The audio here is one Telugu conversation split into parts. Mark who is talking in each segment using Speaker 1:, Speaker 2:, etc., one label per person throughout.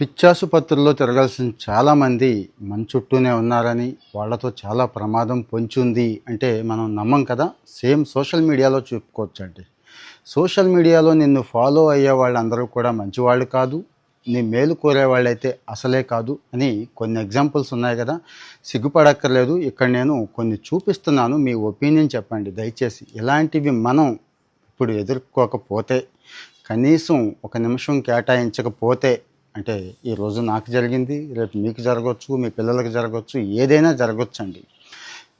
Speaker 1: పిచ్చాసుపత్రుల్లో తిరగాల్సిన చాలామంది మన చుట్టూనే ఉన్నారని వాళ్ళతో చాలా ప్రమాదం పొంచుంది అంటే మనం నమ్మం కదా. సేమ్ సోషల్ మీడియాలో చెప్పుకోవచ్చండి. సోషల్ మీడియాలో నిన్ను ఫాలో అయ్యే వాళ్ళందరూ కూడా మంచివాళ్ళు కాదు. నీ మేలు కోరే వాళ్ళైతే అసలే కాదు అని కొన్ని ఎగ్జాంపుల్స్ ఉన్నాయి కదా. సిగ్గుపడక్కర్లేదు. ఇక్కడ నేను కొన్ని చూపిస్తున్నాను. మీ ఒపీనియన్ చెప్పండి దయచేసి. ఇలాంటివి మనం ఇప్పుడు ఎదుర్కోకపోతే కనీసం ఒక నిమిషం కేటాయించకపోతే అంటే ఈరోజు నాకు జరిగింది రేపు మీకు జరగవచ్చు మీ పిల్లలకు జరగవచ్చు ఏదైనా జరగవచ్చండి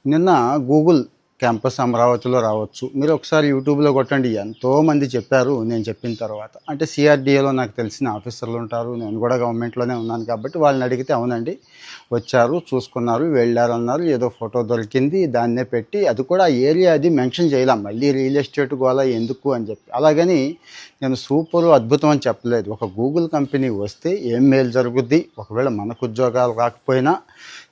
Speaker 1: నిన్న గూగుల్ క్యాంపస్ అమరావతిలో రావచ్చు. మీరు ఒకసారి యూట్యూబ్లో కొట్టండి. ఎంతోమంది చెప్పారు నేను చెప్పిన తర్వాత. అంటే సిఆర్డిఏలో నాకు తెలిసిన ఆఫీసర్లు ఉంటారు. నేను కూడా గవర్నమెంట్లోనే ఉన్నాను కాబట్టి వాళ్ళని అడిగితే అవునండి వచ్చారు చూసుకున్నారు వెళ్ళారు అన్నారు ఏదో ఫోటో దొరికింది దాన్నే పెట్టి అది కూడా ఆ ఏరియా అది మెన్షన్ చేయలేం. మళ్ళీ రియల్ ఎస్టేట్ గోలా ఎందుకు అని చెప్పి. అలాగని నేను సూపర్ అద్భుతం అని చెప్పలేదు. ఒక గూగుల్ కంపెనీ వస్తే ఏం మేలు జరుగుద్ది? ఒకవేళ మనకు ఉద్యోగాలు రాకపోయినా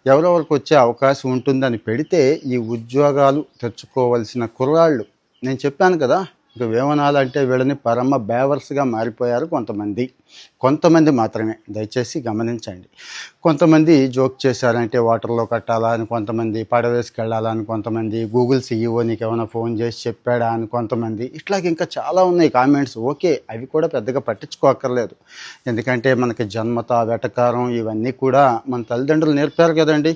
Speaker 1: ఎవరెవరికి వచ్చే అవకాశం ఉంటుందని పెడితే ఈ ఉద్యోగాలు తెచ్చుకోవలసిన కుర్రాళ్ళు. నేను చెప్పాను కదా ఇక వేమనాలంటే వీళ్ళని పరమ బేవర్స్గా మారిపోయారు కొంతమంది. కొంతమంది మాత్రమే. దయచేసి గమనించండి. కొంతమంది జోక్ చేశారంటే వాటర్లో కట్టాలా అని కొంతమంది పడవేసుకెళ్ళాలా అని కొంతమంది గూగుల్ సీఈఓ నీకు ఏమైనా ఫోన్ చేసి చెప్పాడా అని కొంతమంది. ఇట్లాగ ఇంకా చాలా ఉన్నాయి కామెంట్స్. ఓకే అవి కూడా పెద్దగా పట్టించుకోక్కర్లేదు. ఎందుకంటే మనకి జన్మత వెటకారం ఇవన్నీ కూడా మన తల్లిదండ్రులు నేర్పారు కదండి.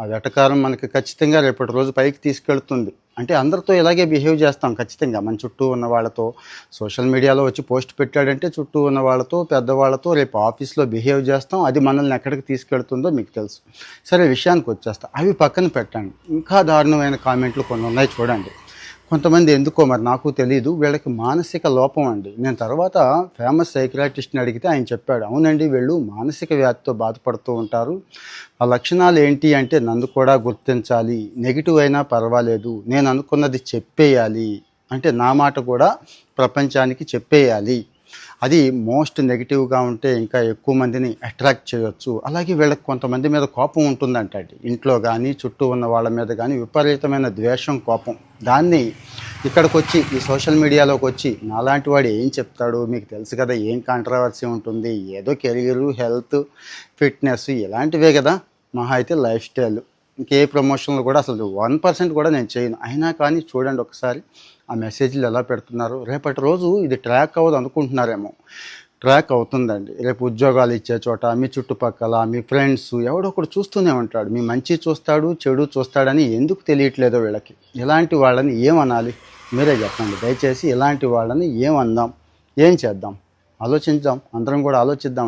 Speaker 1: ఆ వెటకారం మనకి ఖచ్చితంగా రేపటి రోజు పైకి తీసుకెళ్తుంది. అంటే అందరితో ఇలాగే బిహేవ్ చేస్తాం ఖచ్చితంగా. మన చుట్టూ ఉన్న వాళ్ళతో సోషల్ మీడియాలో వచ్చి పోస్ట్ పెట్టాడంటే చుట్టూ ఉన్న వాళ్ళతో పెద్దవాళ్ళతో రేపు ఆఫీస్లో బిహేవ్ చేస్తాం. అది మనల్ని ఎక్కడికి తీసుకెళ్తుందో మీకు తెలుసు. సరే విషయానికి వచ్చేస్తాం. అవి పక్కన పెట్టండి. ఇంకా దారుణమైన కామెంట్లు కొన్ని ఉన్నాయి చూడండి. కొంతమంది ఎందుకో మరి నాకు తెలియదు వీళ్ళకి మానసిక లోపం అండి. నేను తర్వాత ఫేమస్ సైక్రాటిస్ట్ని అడిగితే ఆయన చెప్పాడు అవునండి వీళ్ళు మానసిక వ్యాధితో బాధపడుతూ ఉంటారు. ఆ లక్షణాలు ఏంటి అంటే నన్ను కూడా గుర్తించాలి. నెగిటివ్ అయినా పర్వాలేదు. నేను అనుకున్నది చెప్పేయాలి. అంటే నా మాట కూడా ప్రపంచానికి చెప్పేయాలి. అది మోస్ట్ నెగిటివ్గా ఉంటే ఇంకా ఎక్కువ మందిని అట్రాక్ట్ చేయొచ్చు. అలాగే వీళ్ళకి కొంతమంది మీద కోపం ఉంటుందంట అండి ఇంట్లో కానీ చుట్టూ ఉన్న వాళ్ళ మీద కానీ విపరీతమైన ద్వేషం కోపం. దాన్ని ఇక్కడికి వచ్చి ఈ సోషల్ మీడియాలోకి వచ్చి నాలాంటి వాడు ఏం చెప్తాడు? మీకు తెలుసు కదా ఏం కాంట్రవర్సీ ఉంటుంది? ఏదో కెరీరు హెల్త్ ఫిట్నెస్ ఇలాంటివే కదా? మహా అయితే లైఫ్ స్టైల్. ఇంకే ప్రమోషన్లు కూడా అసలు వన్ పర్సెంట్ కూడా నేను చేయను. అయినా కానీ చూడండి ఒకసారి ఆ మెసేజ్లు ఎలా పెడుతున్నారు. రేపటి రోజు ఇది ట్రాక్ అవ్వదు అనుకుంటున్నారేమో. ట్రాక్ అవుతుందండి. రేపు ఉద్యోగాలు ఇచ్చే చోట మీ చుట్టుపక్కల మీ ఫ్రెండ్స్ ఎవడో ఒకడు చూస్తూనే ఉంటాడు. మీ మంచి చూస్తాడు చెడు చూస్తాడని ఎందుకు తెలియట్లేదో వీళ్ళకి. ఇలాంటి వాళ్ళని ఏమనాలి మీరే చెప్పండి. దయచేసి ఇలాంటి వాళ్ళని ఏమందాం ఏం చేద్దాం? ఆలోచించాం అందరం కూడా ఆలోచిద్దాం.